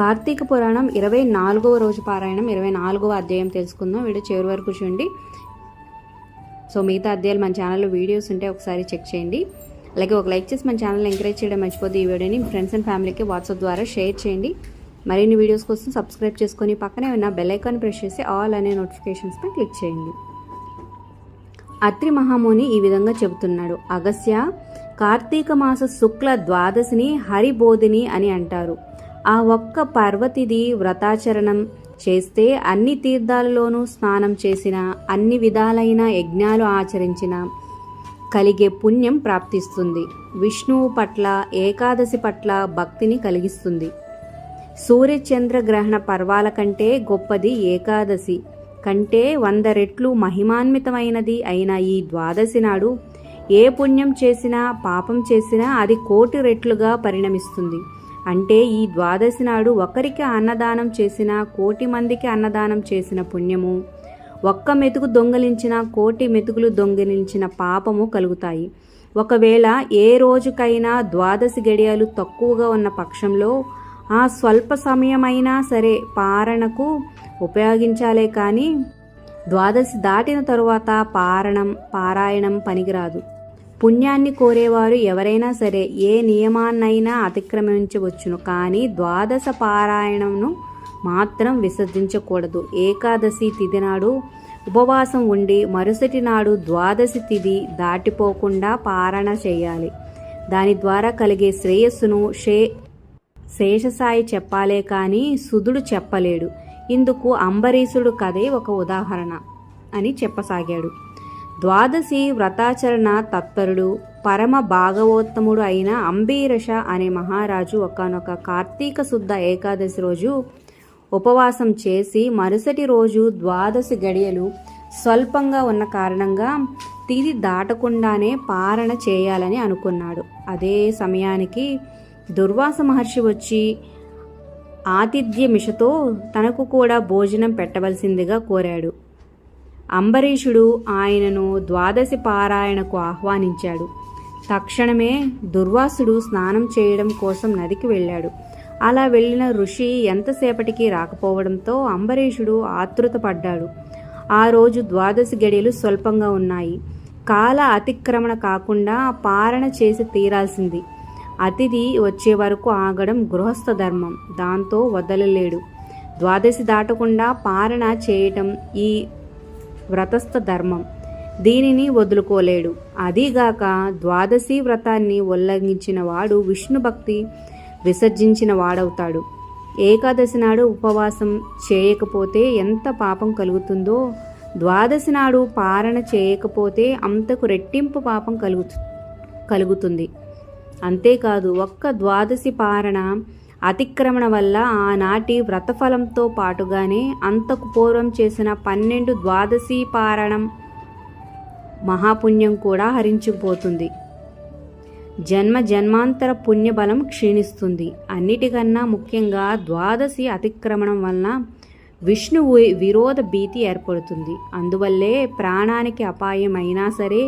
కార్తీక పురాణం ఇరవై నాలుగవ రోజు పారాయణం ఇరవై నాలుగవ అధ్యాయం తెలుసుకుందాం. వీడియో చివరి వరకు చూడండి. సో మిగతా అధ్యాయాలు మన ఛానల్లో వీడియోస్ ఉంటే ఒకసారి చెక్ చేయండి. అలాగే ఒక లైక్ చేసి మన ఛానల్ ఎంకరేజ్ చేయడం మర్చిపోద్ది ఈ వీడియోని. ఫ్రెండ్స్ అండ్ ఫ్యామిలీకి వాట్సాప్ ద్వారా షేర్ చేయండి. మరిన్ని వీడియోస్ కోసం సబ్స్క్రైబ్ చేసుకొని పక్కనే ఉన్న బెల్ ఐకాన్ ప్రెస్ చేసి ఆల్ అనే నోటిఫికేషన్స్పై క్లిక్ చేయండి. అత్రి మహాముని ఈ విధంగా చెబుతున్నాడు. అగస్య కార్తీక మాస శుక్ల ద్వాదశిని హరిబోధిని అని అంటారు. ఆ ఒక్క పర్వతిది వ్రతాచరణం చేస్తే అన్ని తీర్థాలలోనూ స్నానం చేసిన అన్ని విధాలైన యజ్ఞాలు ఆచరించిన కలిగే పుణ్యం ప్రాప్తిస్తుంది. విష్ణువు పట్ల ఏకాదశి పట్ల భక్తిని కలిగిస్తుంది. సూర్యచంద్ర గ్రహణ పర్వాల కంటే గొప్పది ఏకాదశి. కంటే వంద రెట్లు మహిమాన్వితమైనది అయిన ఈ ద్వాదశి నాడు ఏ పుణ్యం చేసినా పాపం చేసినా అది కోటి రెట్లుగా పరిణమిస్తుంది. అంటే ఈ ద్వాదశి నాడు ఒకరికి అన్నదానం చేసిన కోటి మందికి అన్నదానం చేసిన పుణ్యము. ఒక్క మెతుకు దొంగలించిన కోటి మెతుకులు దొంగిలించిన పాపము కలుగుతాయి. ఒకవేళ ఏ రోజుకైనా ద్వాదశి గడియలు తక్కువగా ఉన్న పక్షంలో ఆ స్వల్ప సమయమైనా సరే పారణకు ఉపయోగించాలే కానీ ద్వాదశి దాటిన తరువాత పారణం పారాయణం పనికిరాదు. పుణ్యాన్ని కోరేవారు ఎవరైనా సరే ఏ నియమాన్నైనా అతిక్రమించవచ్చును. కానీ ద్వాదశ పారాయణంను మాత్రం విసర్జించకూడదు. ఏకాదశి తిథి నాడు ఉపవాసం ఉండి మరుసటి నాడు ద్వాదశి తిథి దాటిపోకుండా పారణ చేయాలి. దాని ద్వారా కలిగే శ్రేయస్సును శే శేషసాయి చెప్పాలే కానీ సుధుడు చెప్పలేడు. ఇందుకు అంబరీషుడు కథే ఒక ఉదాహరణ అని చెప్పసాగాడు. ద్వాదశి వ్రతాచరణ తత్పరుడు పరమ భాగవోత్తముడు అయిన అంబీరష అనే మహారాజు ఒకనొక కార్తీక శుద్ధ ఏకాదశి రోజు ఉపవాసం చేసి మరుసటి రోజు ద్వాదశి గడియలు స్వల్పంగా ఉన్న కారణంగా తిది దాటకుండానే పారణ చేయాలని అనుకున్నాడు. అదే సమయానికి దుర్వాస మహర్షి వచ్చి ఆతిథ్య మిషతో తనకు కూడా భోజనం పెట్టవలసిందిగా కోరాడు. అంబరీషుడు ఆయనను ద్వాదశి పారాయణకు ఆహ్వానించాడు. తక్షణమే దుర్వాసుడు స్నానం చేయడం కోసం నదికి వెళ్ళాడు. అలా వెళ్ళిన ఋషి ఎంతసేపటికి రాకపోవడంతో అంబరీషుడు ఆతృతపడ్డాడు ఆ రోజు ద్వాదశి గడియలు స్వల్పంగా ఉన్నాయి. కాల అతిక్రమణ కాకుండా పారణ చేసి తీరాల్సింది. అతిథి వచ్చే వరకు ఆగడం గృహస్థ ధర్మం. దాంతో వదలలేడు. ద్వాదశి దాటకుండా పారణ చేయటం ఈ వ్రతస్థ ధర్మం. దీనిని వదులుకోలేడు. అదీగాక ద్వాదశి వ్రతాన్ని ఉల్లంఘించిన వాడు విష్ణు భక్తి విసర్జించిన వాడవుతాడు. ఏకాదశి నాడు ఉపవాసం చేయకపోతే ఎంత పాపం కలుగుతుందో ద్వాదశి నాడు పారణ చేయకపోతే అంతకు రెట్టింపు పాపం కలుగు కలుగుతుంది. అంతేకాదు ఒక్క ద్వాదశి పారణ అతిక్రమణ వల్ల ఆనాటి వ్రతఫలంతో పాటుగానే అంతకు పూర్వం చేసిన పన్నెండు ద్వాదశి పారణం మహాపుణ్యం కూడా హరించిపోతుంది. జన్మ జన్మాంతర పుణ్యబలం క్షీణిస్తుంది. అన్నిటికన్నా ముఖ్యంగా ద్వాదశి అతిక్రమణం వలన విష్ణువు విరోధ భీతి ఏర్పడుతుంది. అందువల్లే ప్రాణానికి అపాయం అయినా సరే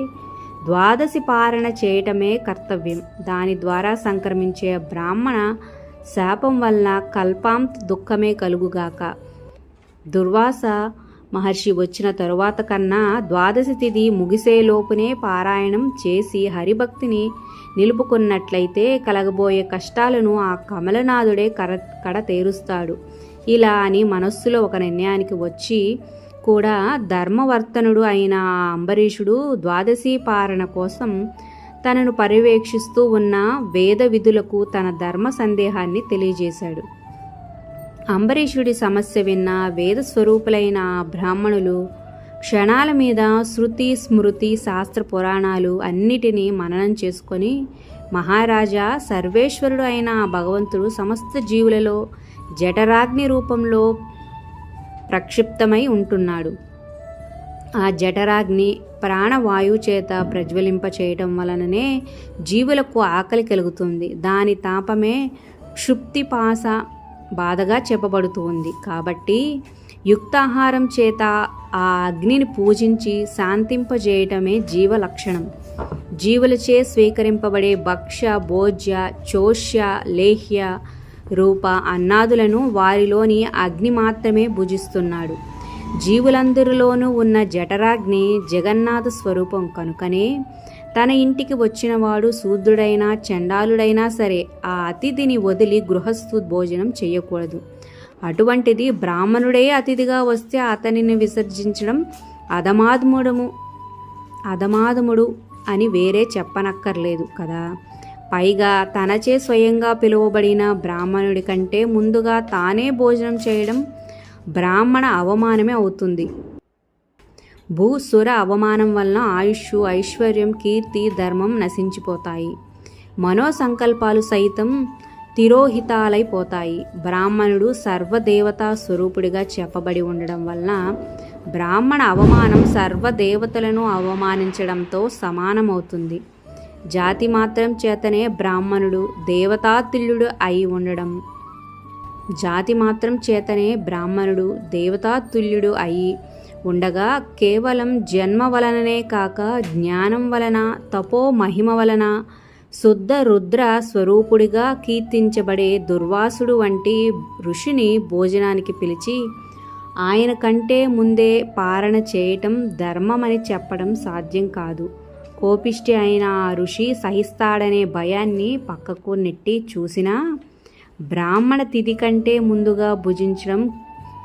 ద్వాదశి పారణ చేయటమే కర్తవ్యం. దాని ద్వారా సంక్రమించే బ్రాహ్మణ శాపం వల్ల కల్పాంత్ దుఃఖమే కలుగుగాక. దుర్వాస మహర్షి వచ్చిన తరువాత కన్నా ద్వాదశి తిథి ముగిసేలోపునే పారాయణం చేసి హరిభక్తిని నిలుపుకున్నట్లయితే కలగబోయే కష్టాలను ఆ కమలనాథుడే కర కడ తేరుస్తాడు. ఇలా అని మనస్సులో ఒక నిర్ణయానికి వచ్చి కూడా ధర్మవర్తనుడు అయిన అంబరీషుడు ద్వాదశి పారణ కోసం తనను పర్యవేక్షిస్తూ ఉన్న వేద విధులకు తన ధర్మ సందేహాన్ని తెలియజేశాడు. అంబరీషుడి సమస్య విన్న వేద స్వరూపులైన ఆ బ్రాహ్మణులు క్షణాల మీద శృతి స్మృతి శాస్త్ర పురాణాలు అన్నిటినీ మననం చేసుకొని మహారాజా సర్వేశ్వరుడు అయిన ఆ భగవంతుడు సమస్త జీవులలో జఠరాగ్ని రూపంలో ప్రక్షిప్తమై ఉంటున్నాడు. ఆ జఠరాగ్ని ప్రాణవాయువు చేత ప్రజ్వలింప చేయటం వలననే జీవులకు ఆకలి కలుగుతుంది. దాని తాపమే క్షుప్తిపాస బాధగా చెప్పబడుతుంది. కాబట్టి యుక్తాహారం చేత ఆ అగ్నిని పూజించి శాంతింపజేయటమే జీవ లక్షణం జీవులచే స్వీకరింపబడే భక్ష్య భోజ్య చోష్య లేహ్య రూప అన్నాదులను వారిలోని అగ్ని మాత్రమే భుజిస్తున్నాడు. జీవులందరిలోనూ ఉన్న జఠరాగ్ని జగన్నాథ స్వరూపం కనుకనే తన ఇంటికి వచ్చినవాడు శూద్రుడైనా చండాలుడైనా సరే ఆ అతిథిని వదిలి గృహస్థు భోజనం చేయకూడదు. అటువంటిది బ్రాహ్మణుడే అతిథిగా వస్తే అతనిని విసర్జించడం అధమాధముడము అధమాధముడు అని వేరే చెప్పనక్కర్లేదు కదా. పైగా తనచే స్వయంగా పిలువబడిన బ్రాహ్మణుడి కంటే ముందుగా తానే భోజనం చేయడం బ్రాహ్మణ అవమానమే అవుతుంది. భూసుర అవమానం వలన ఆయుష్ ఐశ్వర్యం కీర్తి ధర్మం నశించిపోతాయి. మనోసంకల్పాలు సైతం తిరోహితాలైపోతాయి. బ్రాహ్మణుడు సర్వదేవతా స్వరూపుడిగా చెప్పబడి ఉండడం వలన బ్రాహ్మణ అవమానం సర్వదేవతలను అవమానించడంతో సమానమవుతుంది. జాతి మాత్రం చేతనే బ్రాహ్మణుడు దేవతాతుల్యుడు అయి ఉండడం జాతి మాత్రం చేతనే బ్రాహ్మణుడు దేవతాతుల్యుడు అయి ఉండగా కేవలం జన్మ వలననే కాక జ్ఞానం వలన తపో మహిమ వలన శుద్ధ రుద్ర స్వరూపుడిగా కీర్తించబడే దుర్వాసుడు వంటి ఋషిని భోజనానికి పిలిచి ఆయన కంటే ముందే పారణ చేయటం ధర్మమని చెప్పడం సాధ్యం కాదు. కోపిష్టి అయిన ఆ ఋషి సహిస్తాడనే భయాన్ని పక్కకు నెట్టి చూసినా బ్రాహ్మణ తిథి కంటే ముందుగా భుజించడం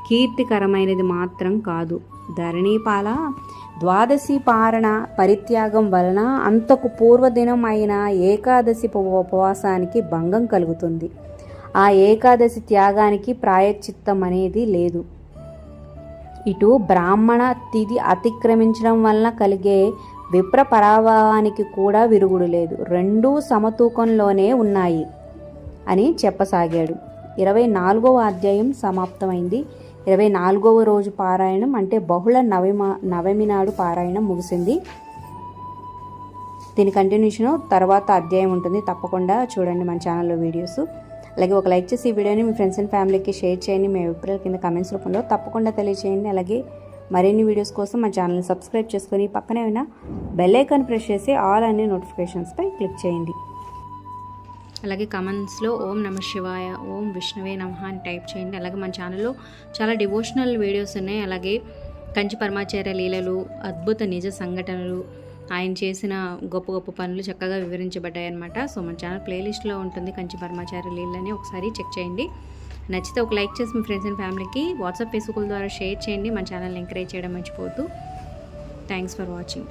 కీర్తికరమైనది మాత్రం కాదు. ధరణీపాల ద్వాదశి పారణ పరిత్యాగం వలన అంతకు పూర్వదినం అయిన ఏకాదశి ఉప- ఉపవాసానికి భంగం కలుగుతుంది. ఆ ఏకాదశి త్యాగానికి ప్రాయచిత్తం అనేది లేదు. ఇటు బ్రాహ్మణ తిథి అతిక్రమించడం వలన కలిగే విప్ర పరాభవానికి కూడా విరుగుడు లేదు. రెండూ సమతూకంలోనే ఉన్నాయి. అని చెప్పసాగాడు. ఇరవై నాలుగవ అధ్యాయం సమాప్తమైంది. ఇరవై నాలుగవ రోజు పారాయణం అంటే బహుళ నవమ నవమి నాడు పారాయణం ముగిసింది. దీని కంటిన్యూషన్ తర్వాత అధ్యాయం ఉంటుంది. తప్పకుండా చూడండి మన ఛానల్లో వీడియోస్. అలాగే ఒక లైక్ చేసి ఈ వీడియోని మీ ఫ్రెండ్స్ అండ్ ఫ్యామిలీకి షేర్ చేయండి. మీ అభిప్రాయాల కింద కమెంట్స్ రూపంలో తప్పకుండా తెలియజేయండి అలాగే మరిన్ని వీడియోస్ కోసం మా ఛానల్ని సబ్స్క్రైబ్ చేసుకొని పక్కనే ఉన్న బెల్ ఐకాన్ ప్రెస్ చేసి ఆల్ అనే నోటిఫికేషన్స్పై క్లిక్ చేయండి. అలాగే కమెంట్స్లో ఓం నమ శివాయ ఓం విష్ణువే నమ అని టైప్ చేయండి. అలాగే మన ఛానల్లో చాలా డివోషనల్ వీడియోస్ ఉన్నాయి. అలాగే కంచి పరమాచార్య లీలలు అద్భుత నిజ సంఘటనలు ఆయన చేసిన గొప్ప గొప్ప పనులు చక్కగా వివరించబడ్డాయి అనమాట సో మన ఛానల్ ప్లేలిస్ట్లో ఉంటుంది కంచి పరమాచార్య లీలని ఒకసారి చెక్ చేయండి. నచ్చితే ఒక లైక్ చేసి మీ ఫ్రెండ్స్ అండ్ ఫ్యామిలీకి వాట్సాప్ ఫేస్బుక్ ద్వారా షేర్ చేయండి. మన ఛానల్ని ఎంకరేజ్ చేయడం మర్చిపోవద్దు. Thanks for watching.